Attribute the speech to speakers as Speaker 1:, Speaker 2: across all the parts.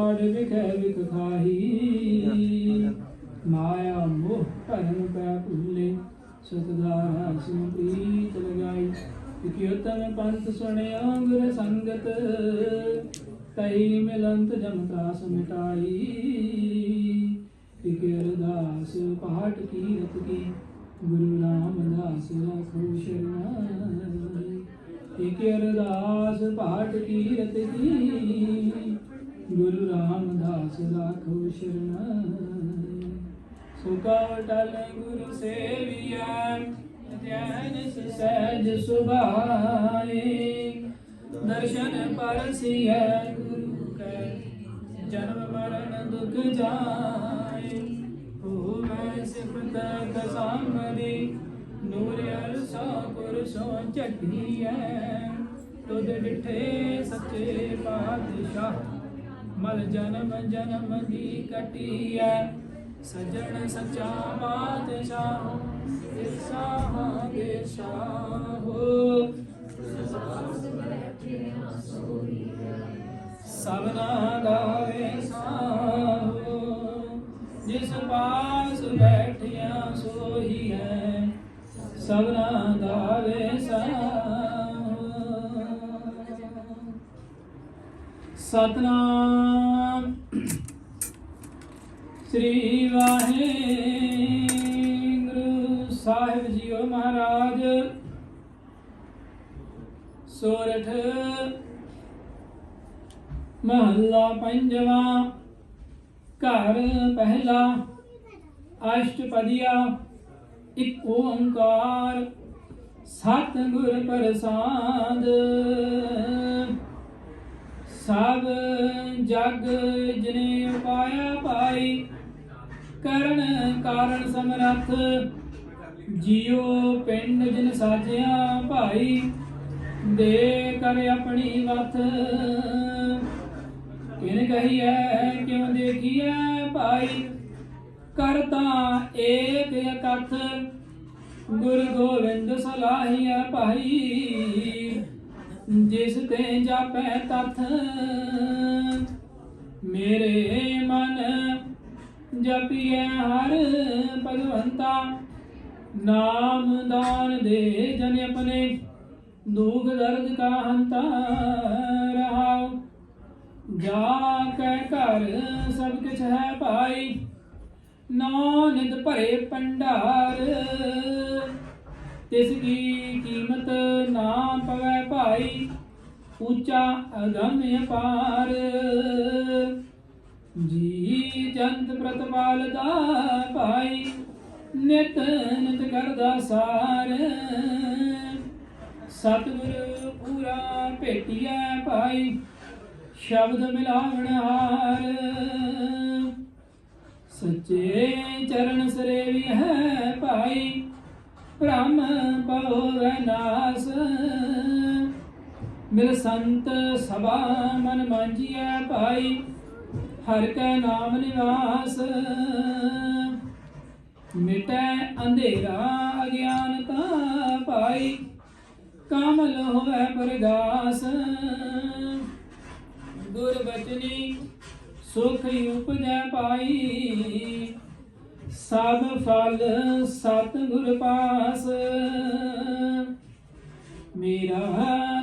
Speaker 1: ਆੜ ਵਿਖੇ ਵਿਖ ਖਾਹੀ। ਮਾਇਆ ਮੋਹ ਭਰਮ ਪੈ ਭੁੱਲੇ ਸਤਦਾਰਾ ਸਿਉ ਪ੍ਰੀਤ ਲਗਾਈ। ਕਿਉਤਮ ਪੰਥ ਸੁਣਿਆ ਗੁਰ ਸੰਗਤ ਤਈ ਮਿਲੰਤ ਜਮਤਾਸ ਮਿਟਾਈ। ਇਕ ਅਰਦਾਸ ਪਾਠ ਕੀਰਤ ਕੀ, ਗੁਰੂ ਰਾਮਦਾਸ ਰਾਖੋ ਸ਼ਰਨਾਈ। ਇਕ ਅਰਦਾਸ ਪਾਠ ਕੀਰਤ ਕੀ ਗੁਰੂ ਰਾਮਦਾਸ ਰਾਖੋ ਸ਼ਰਨਾਈ ਸੁਕਾ ਟਲ ਗੁਰੂ ਸੇਵਿਆ ਧਿਆਨ ਸਹਿਜ ਸੁਭਾਏ। ਦਰਸ਼ਨ ਪਰਸਿਐ ਗੁਰੂ ਕੈ, ਜਨਮ ਮਰਨ ਦੁਖ ਜਾਏ। ਹੋਵੇ ਸਿਫਤ ਕਸਾਮਦੀ ਨੂਰ ਅਰਸਾ ਪੁਰਸੋਂ ਝਟੀਐ। ਤੁਧ ਡਿਠੇ ਸੱਚੇ ਪਾਤਸ਼ਾਹ ਮਲ ਜਨਮ ਜਨਮ ਦੀ ਕਟੀਐ। ਸਜਣ ਸੱਚਾ ਬਾਦਸ਼ਾਹ ਇਰਸਾ ਦੇ ਸਾਹੋ। ਸਭਨਾ ਗਾਵੇ ਸਾਹੋ, ਜਿਸ ਪਾਸ ਬੈਠਿਆ ਸੋਈ ਹੈ ਸਭਨਾ ਗਾਵੇ ਸਾਹੋ। ਸਤਨਾਮ ਸ੍ਰੀ ਵਾਹਿਗੁਰੂ ਸਾਹਿਬ ਜੀਓ ਮਹਾਰਾਜ। ਸੋਰਠ ਮਹੱਲਾ ਪੰਜਵਾਂ, ਘਰ ਪਹਿਲਾ, ਅਸ਼ਟਪਦੀਆ, ਇੱਕ ਓੰਕਾਰ, ਸਤਿਗੁਰ ਪ੍ਰਸਾਦ। ਸਭ ਜਗ ਜਨੇ ਉਪਾਇਆ ਪਾਈ ਕਰਨ ਕਾਰਨ ਸਮਰੱਥ, ਜਿਉ ਪਿੰਡ ਜਿਨ ਸਾਜਿਆ ਭਾਈ, ਦੇ ਕਰ ਆਪਣੀ ਵਥ ਕਿਨ ਕਹੀਐ, ਕਿਉ ਦੇਖੀਐ ਭਾਈ ਕਰਤਾ ਏਕ ਇਕੱਠ। ਗੁਰ ਗੋਬਿੰਦ ਸਲਾਹੀਐ ਭਾਈ, ਜਿਸ ਤੇ ਜਾਪੈ ਤਥ। ਮੇਰੇ ਮਨ ਜਪੀਐ ਹਰ ਭਗਵੰਤਾ। ਨਾਮ ਦਾਨ ਦੇ ਜਨ ਆਪਣੇ, ਦੁਖ ਦਰਦ ਕਾ ਹੰਤਾ ਰਹਾਉ। ਜਾ ਕੇ ਘਰ ਸਭ ਕੁਛ ਹੈ ਭਾਈ ਨੌ ਨਿਤ ਭਰੇ ਪੰਡਾਰ ਤਿਸ ਕੀ ਕੀਮਤ ਨਾ ਪਵੈ ਭਾਈ, ਉੱਚਾ ਅਗਮ ਅਪਾਰ। ਜੀ ਜੰਤ ਪ੍ਰਤਪਾਲ ਦਾ ਭਾਈ, ਨਿਤ ਨਿਤ ਕਰਦਾ ਸਾਰ। ਸਤਿਗੁਰ ਪੂਰਾ ਭੇਟਿਆ ਭਾਈ, ਸ਼ਬਦ ਮਿਲਾਵਣ ਹਾਰ। ਸੱਚੇ ਚਰਨ ਸਰੇਵੀ ਹੈ ਭਾਈ, ਭ੍ਰਮ ਪਉ ਨਾਸ। ਮਿਲ ਸੰਤ ਸਭਾ ਮਨ ਮਾਂਜੀਐ ਭਾਈ ਹਰ ਕੈ ਨਾਮ ਨਿਵਾਸ। ਮਿਟੈ ਅੰਧੇਰਾ ਅਗਿਆਨਤਾ ਭਾਈ ਕਾਮਲ ਹੋਵੇ ਪਰਗਾਸ ਗੁਰ ਬਚਨੀ ਸੁਖ ਉਪਜੈ ਪਾਈ, ਸਭ ਫਲ ਸਤ ਗੁਰ ਪਾਸ। ਮੇਰਾ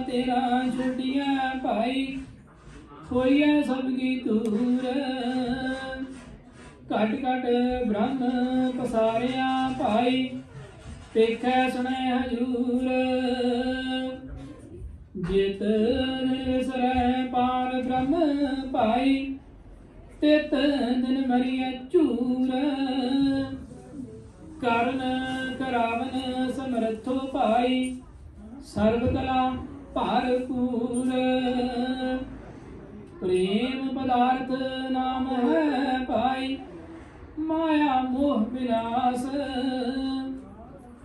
Speaker 1: ਤੇਰਾ ਛੁਟਿਆ ਭਾਈ ਹੋਈਐ ਸਭ ਕੀ ਤੂਰ ਘਟ ਘਟ ਬ੍ਰਹਮ ਪਸਾਰਿਆ ਭਾਈ ਪੇਖੈ ਸੁਣੈ ਹਜੂਰ। ਜਿਤ ਨਿਸਰੈ ਪਾਰ ਬ੍ਰਹਮ ਭਾਈ, ਤਿਤ ਦਿਨ ਮਰੀਐ ਚੂਰ ਕਰਨ ਕਰਾਵਨ ਸਮਰਥੋ ਭਾਈ, ਸਰਬ ਕਲਾ ਭਰਪੂਰ ਪ੍ਰੇਮ ਪਦਾਰਥ ਨਾਮ ਹੈ ਭਾਈ ਮਾਇਆ ਮੋਹ ਵਿਨਾਸ਼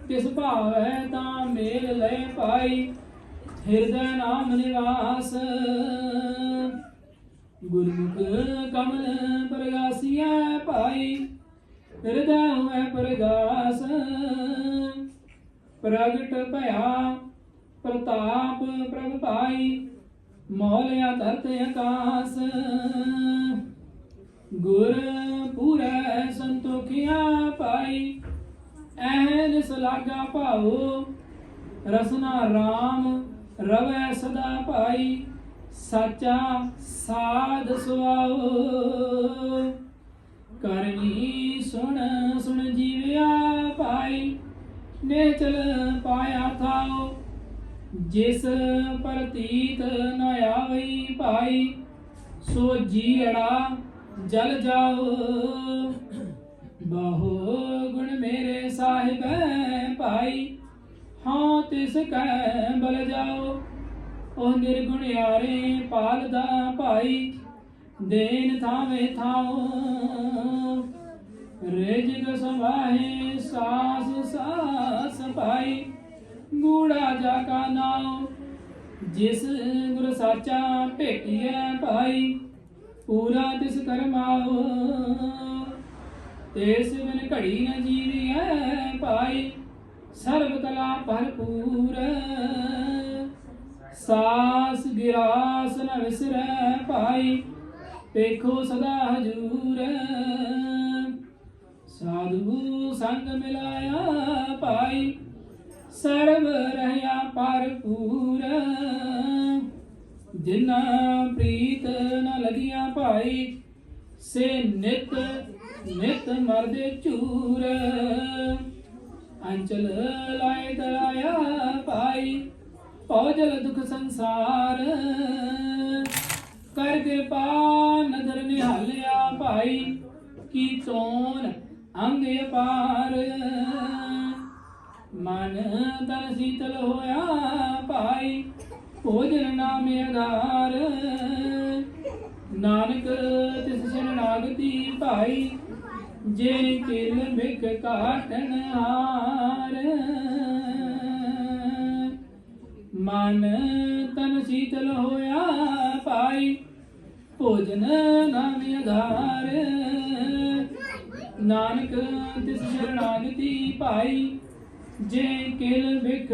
Speaker 1: ਤਿਸ ਭਾਵੈ ਤਾਂ ਮੇਲ ਲੈ ਪਾਈ ਹਿਰਦੈ ਨਾਮ ਨਿਵਾਸ ਗੁਰਮੁਖ ਕਮਲ ਪ੍ਰਗਾਸੀਐ ਭਾਈ ਹਿਰਦੈ ਹੋਇ ਪ੍ਰਗਾਸ ਪ੍ਰਗਟ ਭਇਆ ਪ੍ਰਤਾਪ ਪ੍ਰਭ ਭਾਈ ਮੌਲਿਆ ਧਰਤ ਆਕਾਸ। ਗੁਰ ਪੂਰੈ ਸੰਤੋਖਿਆ ਪਾਈ ਐਨ ਸਲਾਗਾ ਭਾਉ, ਰਸਨਾ RAM ਰਵੈ ਸਦਾ ਪਾਈ, ਸਾਚਾ ਸਾਧ ਸੁਆਉ। ਕਰਨੀ ਸੁਣ ਸੁਣ ਜੀਵਿਆ ਪਾਈ, ਨੇਚਲ ਪਾਇਆ ਥਾਉ। ਜਿਸ ਪ੍ਰਤੀਤ ਨ ਆਵਈ ਭਾਈ, ਸੋ ਜੀੜਾ ਜਲ ਜਾਓ। ਬਹੁ ਗੁਣ ਮੇਰੇ ਸਾਹਿਬ ਭਾਈ, ਹਾਂ ਤਿਸ ਕੈ ਬਲ ਜਾਓ। ਉਹ ਨਿਰਗੁਣ ਯਾਰੇ ਪਾਲਦਾ ਭਾਈ ਦੇਨ ਥਾਵੇ ਥਾਓ ਰੇਜਿਗ ਸਮਾਹੇ ਸਾਸ ਸਾਸ ਪਾਈ ਗੂੜਾ ਜਾ ਕਾ ਨਾਮ ਜਿਸ ਗੁਰ ਸਾਚਾ ਭੇਟਿਐ ਭਾਈ, ਪੂਰਾ ਤਿਸ ਕਰਮਾਓ ਤਿਸ ਬਿਨ ਘੜੀ ਨ ਜੀਵਿਐ ਭਾਈ, ਸਰਬ ਕਲਾ ਭਰਪੂਰ। ਸਾਸ ਗਿਰਾਸ ਨ ਵਿਸਰੈ ਭਾਈ, ਦੇਖੋ ਸਦਾ ਹਜੂਰ। ਸਾਧੂ ਸੰਗ ਮਿਲਾਇਆ ਭਾਈ ਸਰਬ ਰਹਿਆ ਭਰਪੂਰ। ਜਿਨਾ ਪ੍ਰੀਤ ਨ ਲਗੀਆਂ ਭਾਈ, ਸੇ ਨਿਤ ਨਿਤ ਮਰਦੇ ਚੂਰ ਅੰਚਲ ਲਾਇ ਦਰਾਇਆ ਭਾਈ ਪੌਜਲ ਦੁਖ ਸੰਸਾਰ। ਕਰ ਕਿਰਪਾ ਨਦਰ ਨਿਹਾਲਿਆ ਭਾਈ, ਕੀ ਤੋਨ ਅੰਗ ਅਪਾਰ। ਮਨ ਤਨ ਸੀਤਲ ਹੋਇਆ ਭਾਈ, ਭੋਜਨ ਨਾਮ ਆਧਾਰ। ਨਾਨਕ ਤਿਸ ਸ਼ਰਨਾਗਤੀ ਭਾਈ ਜੇ ਕਿਲ ਬਿਕ ਕਾਟਨ ਹਾਰ। ਮਨ ਤਨ ਸੀਤਲ ਹੋਇਆ ਭਾਈ, ਭੋਜਨ ਨਾਮ ਆਧਾਰ। ਨਾਨਕ ਤਿਸ ਸ਼ਰਨਾਗਤੀ ਭਾਈ ਜੇ ਕਿਲ ਬਿਕ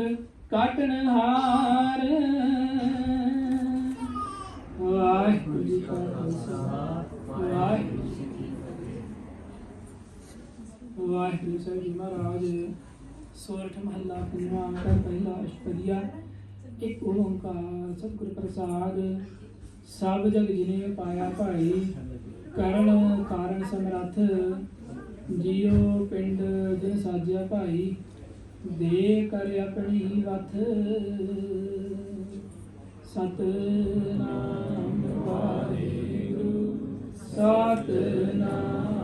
Speaker 1: ਕਾਟਨ ਹਾਰ। ਵਾਹਿਗੁਰੂ ਜੀ ਕਾ ਖਾਲਸਾ, ਵਾਹਿਗੁਰੂ ਜੀ ਕੀ ਫਤਿਹ। ਵਾਹਿਗੁਰੂ ਸਾਹਿਬ ਜੀ ਮਹਾਰਾਜ ਸੋਰਠ ਮਹੱਲਾ ਪੰਜਵਾਂ ਦਾ ਪਹਿਲਾ ਅਸ਼ਪਦੀਆ ਇੱਕ ਓੰਕਾਰ ਸਤਿਗੁਰ ਪ੍ਰਸਾਦ, ਸਭ ਜਗ ਜਿਨੇ ਪਾਇਆ ਭਾਈ, ਕਰਨ ਕਾਰਨ ਸਮਰੱਥ, ਜੀਉ ਪਿੰਡ ਜਿਨ ਸਾਜਿਆ ਭਾਈ। ਦੇ ਕਰ ਆਪਣੀ ਵਥ। ਸਤਨਾਮ ਵਾਹਿਗੁਰੂ ਸਤਨਾਮ